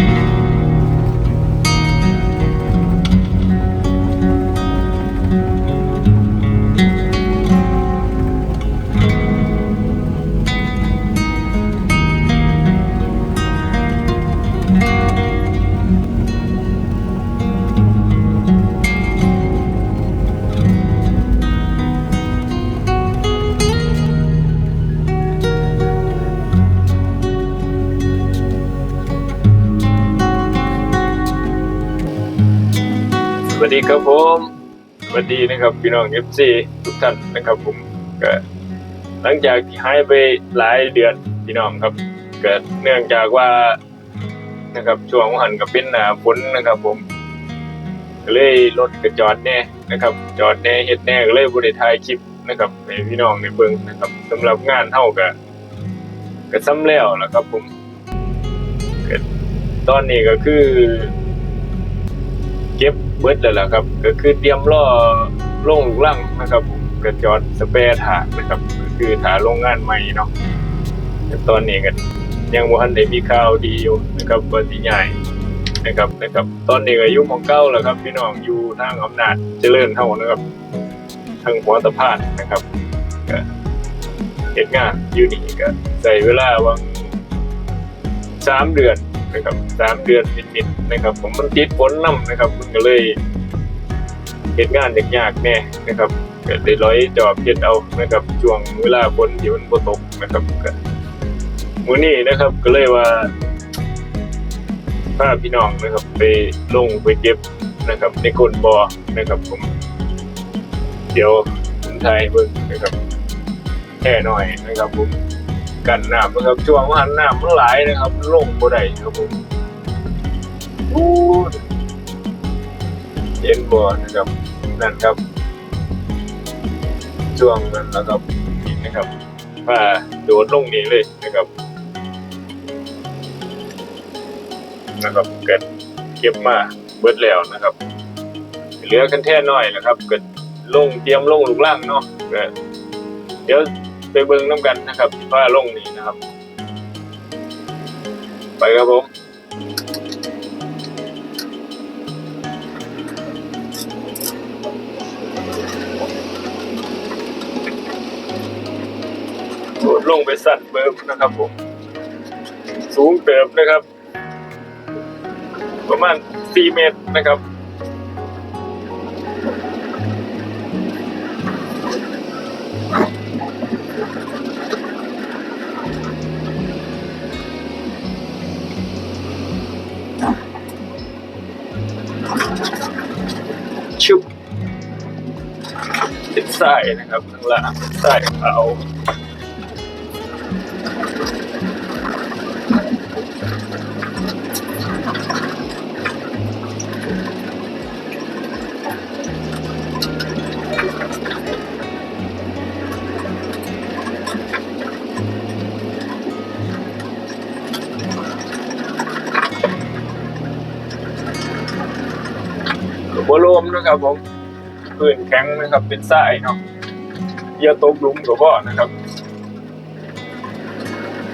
สวั ครับผมสวัสดีนะครับพี่น้องเอฟซีทุกท่านนะครับผมก็หลังจากที่หายไปหลายเดือนพี่น้องครับเกิดเนื่องจากว่านะครับช่วงหันกับเป็นหนาฝนนะครับ ผมก็เลยรถกระจอดแน่นะครับ จอดแน่เฮ็ดแน่ก็เลยบริถ่ายคลิปนะครับให้พี่น้องในเบิ่งนะครับสำหรับงานเท่ากับก็ซ้ำแล้วแล้วครับ ผมก็ตอนนี้ก็คือ เก็บเบิดแล้วล่ะครับ ก็คือเตรียมล่อลงลูกลังนะครับผมกระจอดสเปรถานะครับ ก็คือถาโรงงานใหม่เนาะแต่ตอนนี้ก็ยังบ่ทันได้มีข่าวดีอยู่นะครับว่าสิใหญ่นะครับนะครับ ตอนนี้ก็อยู่หมองเก้าแล้วครับ พี่น้องอยู่ทางอำนาจเจริญเท่านะครับทางหัวตะพานนะครับก็เฮ็ดงานอยู่นี่ก็ใช้เวลาวังสามเดือน นะครับสามเดือนนิดๆนะครับ ผมมันติดฝนน้ำนะครับ มันก็เลยเหตุงานยากๆแน่นะครับก็ได้ร้อยจอบเฮ็ดเอานะครับช่วงเวลาฝนที่มันตกนะครับก็มื้อนี้นะครับก็เลยว่าพาพี่น้องนะครับ ไปลงไปเก็บนะครับ ในก้นบ่อนะครับ ผม เดี๋ยวผมถ่ายเบิ่งนะครับแค่หน่อยนะครับผม กันน้ำนะครับช่วงว่าหันน้ำมันไหลายนะครับลงบ่ได้ครับผมเย็นบ่นะครับนั่นครับช่วงนั้นนะครับนี่นะครับว่าโดดลงนี่เลยนะครับนะครับเกิดเก็บมาเบิดแล้วนะครับ เหลือกันแท่น้อยนะครับ เกิดลงเตรียมลงลูกล่างเนาะเดี๋ยว ไปเบิ่งน้ำกันนะครับที่ผ้าลงนี่นะครับ ไปครับผมโดดลงไปสั่นเบิร์นะครับผม สูงเติบนะครับ ประมาณ 4 เมตรนะครับ ไส้นะครับข้างล่างไส้ขาวหัวโลมนะครับผม พื้นแข็งนะครับ เป็นทรายเนาะอย่าตกลุมกับพ่อนะครับ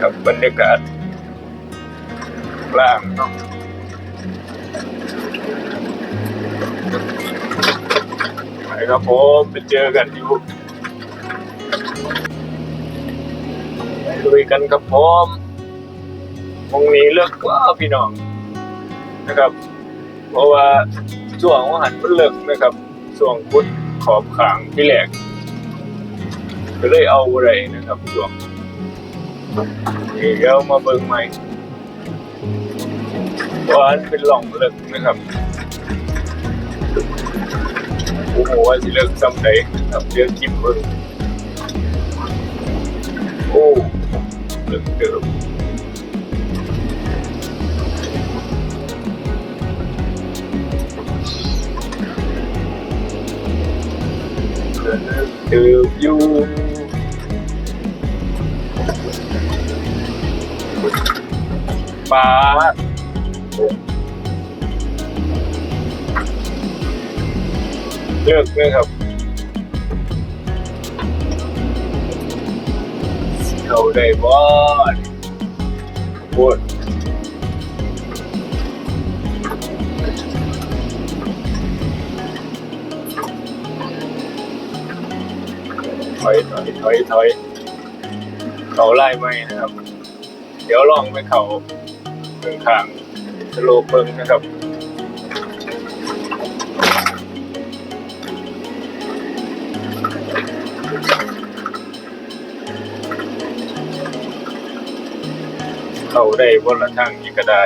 ครับบรรยากาศล่างเนาะไปครับผมไปเจอกันอยู่ไปลุยกันครับผมตรงนี้เลือกว่าพี่น้องนะครับ เพราะว่าช่วงว่าหันมันเลิกนะครับ ช่วงพุทธขอบขางที่แหลกก็เลยเอาอะไรนะครับช่วงนี่เดี๋ยวมาเบิ่งใหม่ว่าอันเป็นหล่องเลิกนะครับโอ้โหว่าสิเลิกจำไดครับเรื่องคลิปเบิ่ง นี่ครับเขาได้บอดปวดถอยถอยถอยถอยเขาไล่ไม่นะครับ เดี๋ยวลองไปเขาเพิ่งทางสโลเพิ่งนะครับ เขาได้บนละทางนี้ก็ได้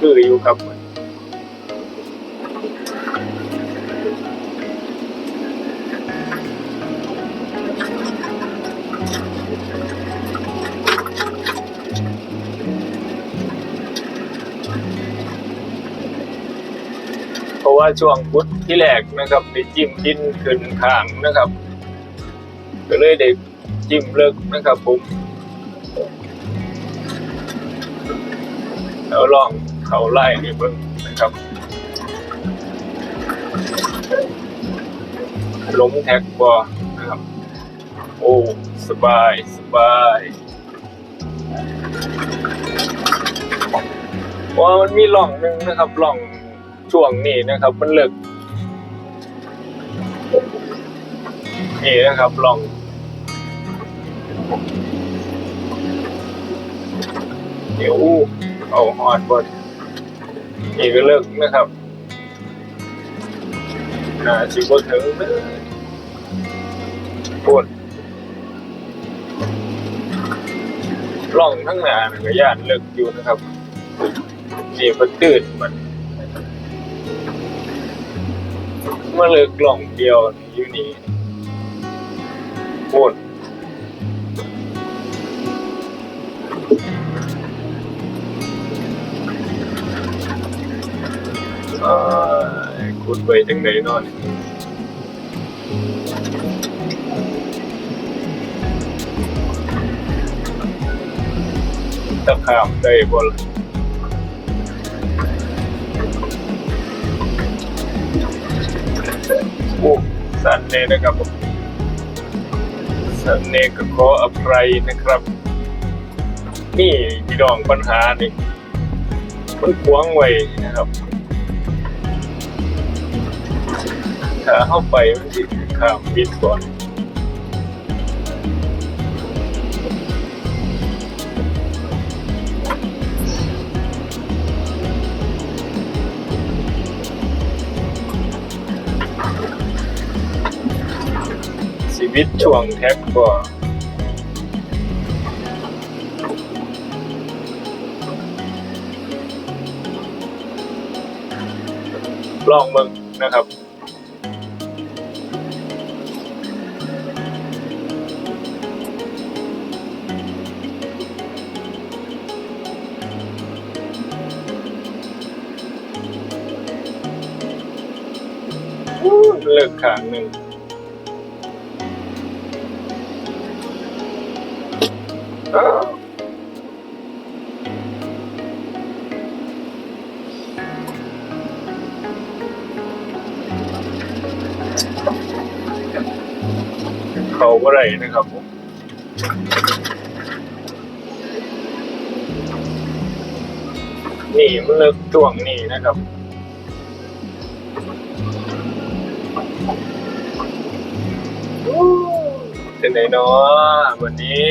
คืออยู่ครับเพราะว่าช่วงพุทธที่แรกนะครับได้จิ้มดินขึ้นข้างนะครับ ก็เลยได้ จิ้มเลิกนะครับผมแล้วลองเขาไล่ให้เบิ่งนะครับลงแท็กบอนะครับ โอ้ สบาย สบายว่ามันมีหล่องหนึ่งนะครับหล่องช่วงนี้นะครับ มันเลิกนี่นะครับหล่อง เดี๋ยวเอาหอดบนนี่ก็เลิกนะครับนาสิบนถึงเลยปวดล่องทั้งหนานก็ย่านเลิกอยู่นะครับนี่มันตื่นมันมาเลิกกล่องเดียวอยู่นี่ปวด ดไปจังไดเนอนตะขามได้บ่ล่ะโอ้สันเน่นะครับผมสันเน่ก็ขออภัยนะครับ นี่พี่น้องปัญหานี่มันขวางไว้นะครับ ถ้าเข้าไปมันสิข้ามบิดก่อนชีวิตช่วงแท็กก็ลองมึงนะครับ กขางหนึ่งอ้าวเขาก็ไรนะครับผมนี่มันเลิกช่วงนี้นะครับ เป็นไงเนาะวันนี้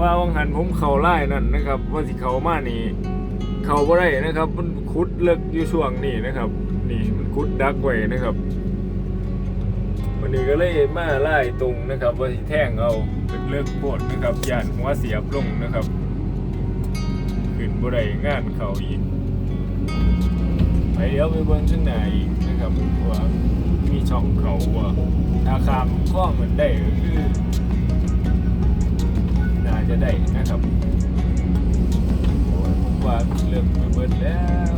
ว่าวังหันผมเข่าไล่นั่นนะครับว่าสิเขามานี่เขาบ่ได้นะครับ มันคุดเลิกอยู่ช่วงนี้นะครับ นี่มันคุดดักไว้นะครับวันนี้ก็เลยมาไล่ตรงนะครับ ว่าสิแท่งเอาเป็นเลิกโพดนะครับย่านหัวเสียบลงนะครับขึ้นบ่ได้งานเขาอีกไปเดี๋ยวไปเบิ่งข้างในอีกนะครับว่ามีช่องเขาว่าถ้าข้ามข้อเหมือนได้ก็คือ จะได้นะครับโอ้ยผมว่าเลิกไปเบิดแล้ว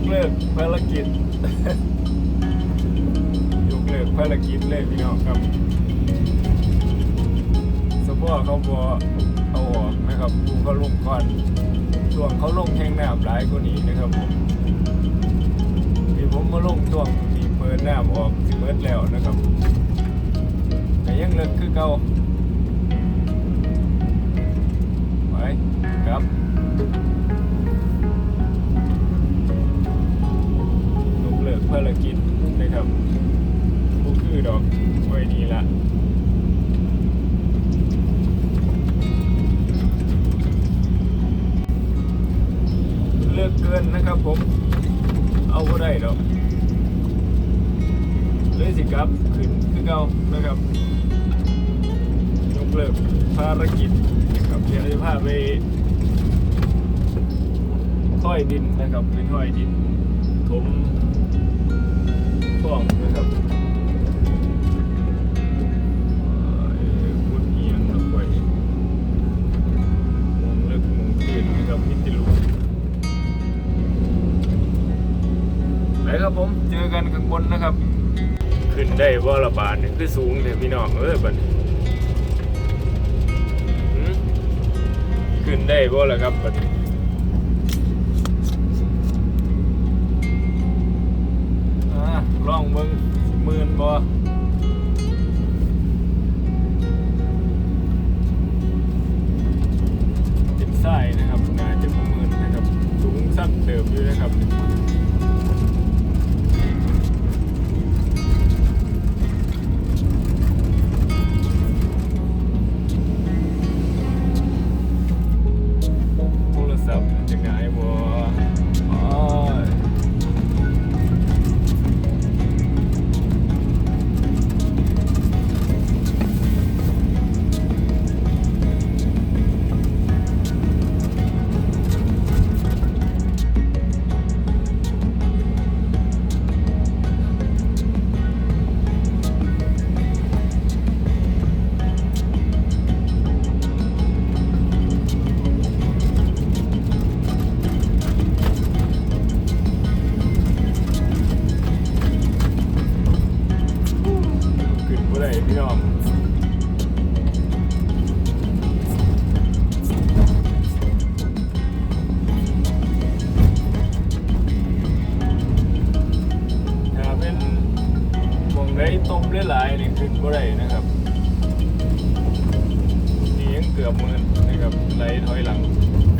กเลิกภารกิจ ยกเลิกภารกิจเลยพี่น้องครับสปอร์เขาบอเอาออกนะครับดูเขาลงก่อนช่วงเขาลงแข่งน้ำหลายกว่านี้นะครับผมที่ผมมาลงช่วงที่เปิดน้ำออกสิเปิดแล้วนะครับแต่ยังเลิกคือเก่า ภารกิจนะครับก็คือดอกไว้นี้ละเลิกเกินนะครับผม เอาก็ได้ดอกเลยสิครับขึ้นคือเก่านะครับยกเลิกภารกิจนะครับเดี๋ยวจะพาไปห้อยดินนะครับเป็นห้อยดินถม ฟ้องนะครับพูดเอียงลงไปมองเลิกมองตื่นนะครับมิติลูไปครับผม เจอกันข้างบนนะครับ ขึ้นได้ว่าระบาดเนี่ยคือสูงเนี่ยพี่น้องเออบันขึ้นได้ว่าละครับบัน ลองเบิ่งหมื่นบ่ติดไส้นะครับน่าจะประเมินนะครับสูงสั้นเดิมอยู่นะครับ กือบหมื่นนะครับไหลถอยหลังหน่อยหนึง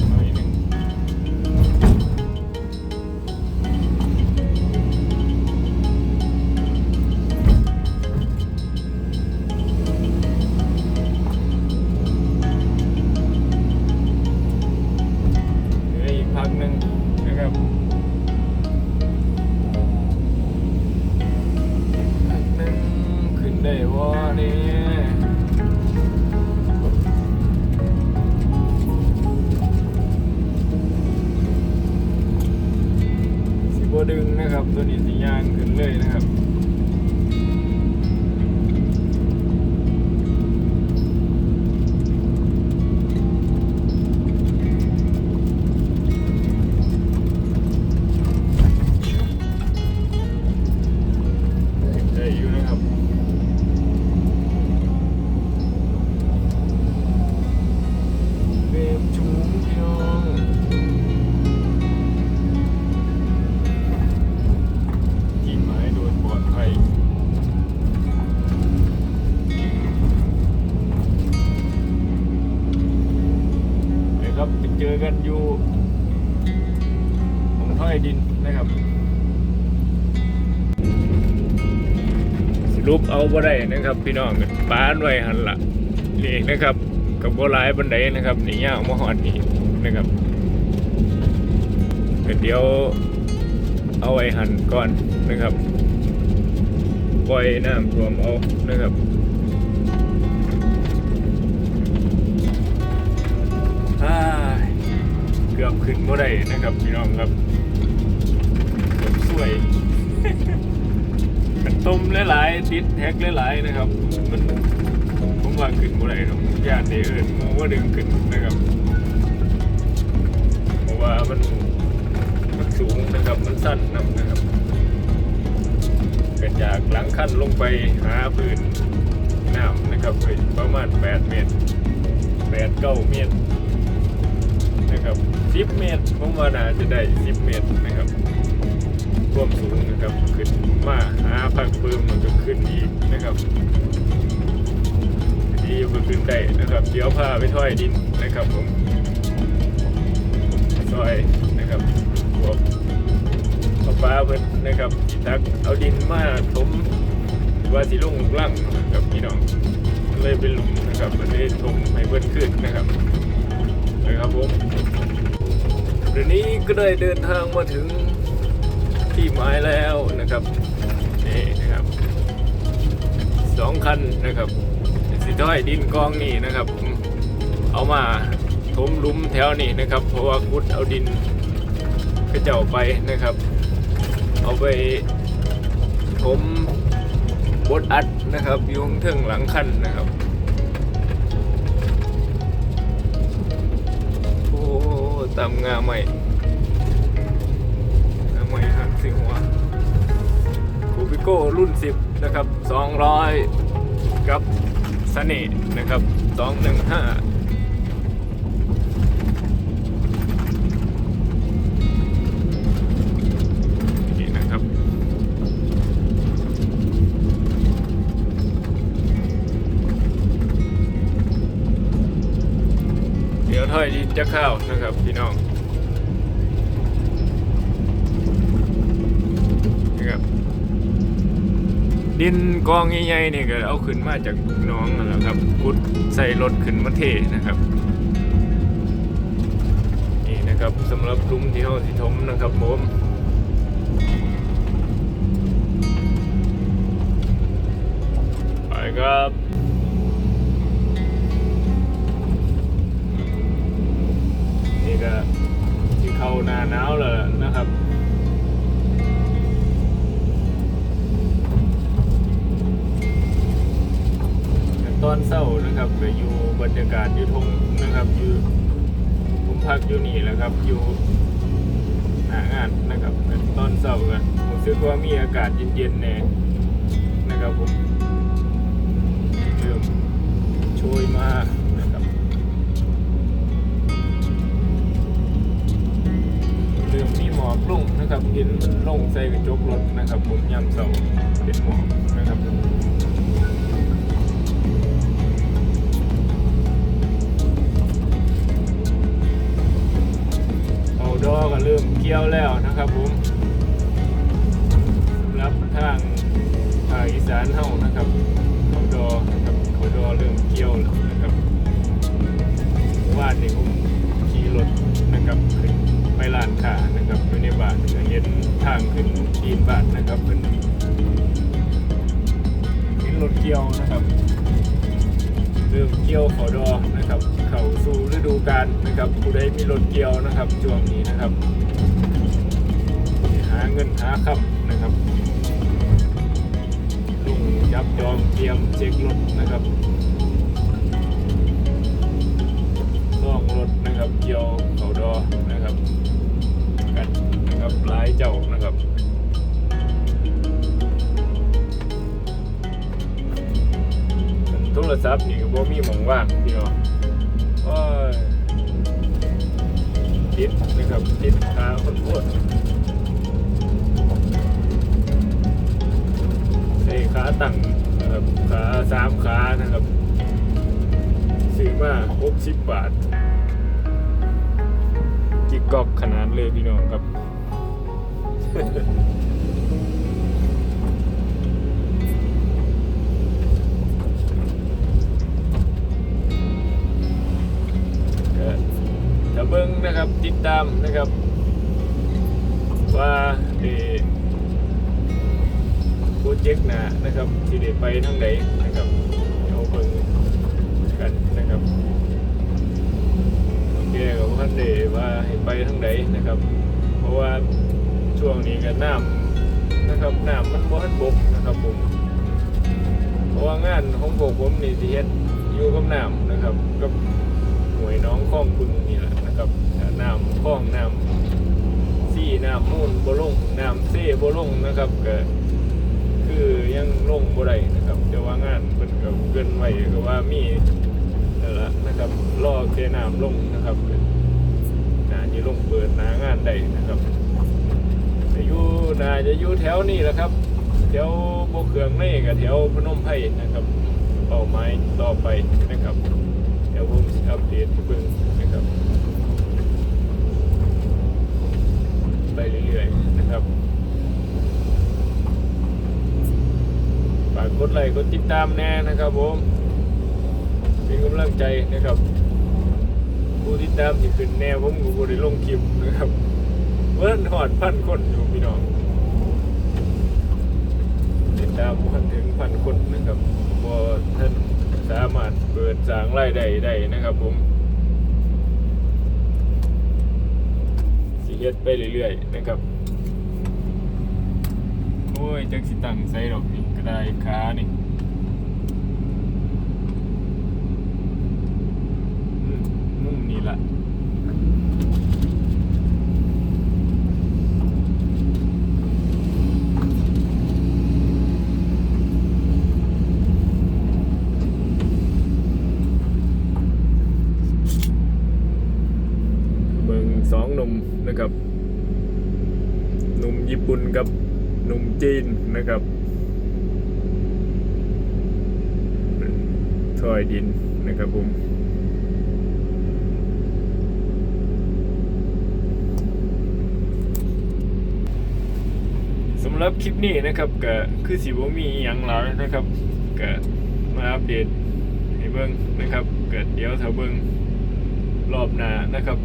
กันอยู่ของถ้อยดินนะครับ สรุปเอาบ่ได้นะครับ พี่น้องปานไว้หันละเลขนะครับ กับบ่หลายบันไดนะครับนี่ยางมาหอดนี่นะครับเดี๋ยวเอาไว้หันก่อนนะครับปล่อยน้ำรวมเอานะครับ กือบขึ้นบ่ได้นะครับพี่น้องครับเกือบสวยกันต้มหลายๆติดแท็กหลายๆนะครับ มันผมว่าขึ้นบ่ได้หรอกญาติเอิ้นหมูว่าดึงขึ้นนะครับเพราะว่ามันมันสูงนะครับมันสั้นนำนะครับเกิดจากหลังขั้นลงไปหาพื้นน้ำนะครับประมาณ 8 เมตร8 9เมตร นะครับ 10 เมตรผมว่าน่าจะได้ 10 เมตรนะครับร่วมสูงนะครับขึ้นมาหาพักเพิ่มมันก็ขึ้นอีกนะครับดีก็ขึ้นได้นะครับเดี๋ยวพาไปถ้อยดินนะครับผมซอยนะครับพวกป้าป้าเพิ่นนะครับสิตักเอาดินมาถมว่าสิลงล่างนะครับพี่น้องเลยเป็นหลุมนะครับมันเลยถมให้เพิ่นขึ้นนะครับนะครับผม เดี๋ยวนี้ก็ได้เดินทางมาถึงที่หมายแล้วนะครับนี่นะครับสองคันนะครับสิท้อยดินกองนี่นะครับ เอามาถมลุมแถวนี้นะครับ เพราะว่าขุดเอาดินกระเจ้าไปนะครับ เอาไปถมบดอัดนะครับอยู่ข้างเทิงหลังคันนะครับ ตามงาใหม่งาใหม่หักสิหัวคูปิโก้รุ่น 10 นะครับ 200 กับสเน่ห์นะครับ 215 ถ้อยดินจะเข้านะครับพี่น้องนะครับดินกองใหญ่ๆนี่ก็เอาขึ้นมาจากน้องนั่นแหละครับกุดใส่รถขึ้นมาเทนะครับนี่นะครับสำหรับลุมที่เขาสิถมนะครับผมไปครับ ก็ที่เข้าหน้าหนาวแล้วนะครับตอนเศร้านะครับก็อยู่บรรยากาศอยู่ทงนะครับอยู่ผมพักอยู่นี่แหละครับอยู่หน้างานนะครับตอนเศร้ากันผมรู้สึกว่ามีอากาศเย็นๆแน่นะครับผมเริ่มโชยมา ริ่มมีหมอกลงนะครับเห็นมันลงใส่กระจกรถนะครับผมยามเศร้าเป็นหมอกนะครับเอาดอก็เริ่มเกี่ยวแล้วนะครับผมรับทางภาคอีสานเฮานะครับเขาดอนะครับเขาดอเริ่มเกี่ยวแล้วนะครับว่านนี่ผมขี่รถนะครับขึ้น ไปลานค้านะครับอยู่ในบ้านก็เห็นทางขึ้นดีนบ้านนะครับเป็นเห็นรถเกี่ยวนะครับเริ่มเกี่ยวขอดอนะครับ เขาสู่ฤดูกาลนะครับผู้ใดมีรถเกี่ยวนะครับช่วงนี้นะครับ หาเงินหาคำนะครับลุงจับจองเตรียมเช็ครถนะครับล่องรถนะครับเกี่ยวเขาดอนะครับ นะครับหลายเจ้านะครับโทรศัพท์นี่ก็บ่มีหมองว่างพี่น้องโอ้ยติดนะครับติดขาคนปวดใส่ขาตั้งนะครับขาสามขานะครับซื้อมา60บาทกอกขนาดเลยพี่น้องครับ จะเบิ้งนะครับติดตามนะครับ ว่าเดโปรเจกต์หนานะครับที่ได้ไปทางไหนนะครับเดี๋ยวเบิ้งกันนะครับโอเคกับพันเดว่าให้ไปทางไหนนะครับ เพราะว่า ช่วงนี้ก็น้ำนะครับน้ำมันบ่ทันบกนะครับผมเพราะว่างานของพวกผมนี่สิเฮ็ดอยู่กับน้ำนะครับกับหน่วยน้องคลองบึงนี่แหละนะครับน้ำคลองน้ำซี่น้ำมูลบ่ลงน้ำเซ่บ่ลงนะครับก็คือยังลงบ่ได้นะครับแต่ว่างานเพิ่นก็เกินไว้ก็ว่ามีนั่นละนะครับรอแค่น้ำลงนะครับน่าจะลงเปิดหน้างานได้นะครับ น่าจะอยู่แถวนี้แหละครับแถวโบกเขืองนี่กับแถวพนมไพรนะครับเป้าหมายต่อไปนะครับเดี๋ยวผมอัปเดตเบิ่งนะครับ ไปเรื่อยๆนะครับฝากกดไลค์กดติดตามแน่นะครับผมเป็นกำลังใจนะครับผู้ติดตามที่ขึ้นแน่ผมก็บ่ได้ลงคลิปนะครับเพิ่นหอดพันคนอยู่พี่น้อง ติดตามพันถึงพันคนนะครับพอท่านสามารถเปิดสางรายได้ได้นะครับ ผมสิเฮ็ดไปเรื่อยๆนะครับโอ้ยจังสิตังใส่ดอกนี่ก็ได้ค้านี่อืมมุมนี้ละเบิ่งสองห ครับหนุ่มญี่ปุ่นกับหนุ่มจีนนะครับถอยดินนะครับผมสำหรับคลิปนี้นะครับก็คือสิบ่มีอย่างหลายนะครับก็มาอัปเดตให้เบิ่งนะครับก็เดี๋ยวถ้าเบิ่งรอบหน้านะครับ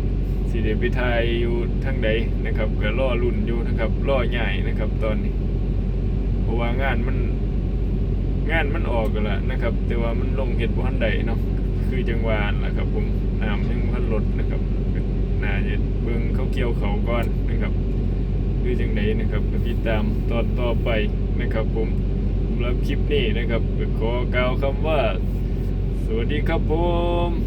สิได้ไปถ่ายอยู่ทางใดนะครับก็รอรุ่นอยู่นะครับรอใหญ่นะครับ ตอนนี้เพราะว่างานมันงานมันออกกันละนะครับ แต่ว่ามันลงเห็ดบ่ทันใดเนาะคือจังหวะนั่นล่ะครับผมน้ำยังบ่ทันลดนะครับน่าจะเบิ่งเขาเกี่ยวเขาก่อนนะครับคือจังไดนะครับติดตามตอนต่อไปนะครับผมสำหรับคลิปนี้นะครับขอกล่าวคำว่า สวัสดีครับผม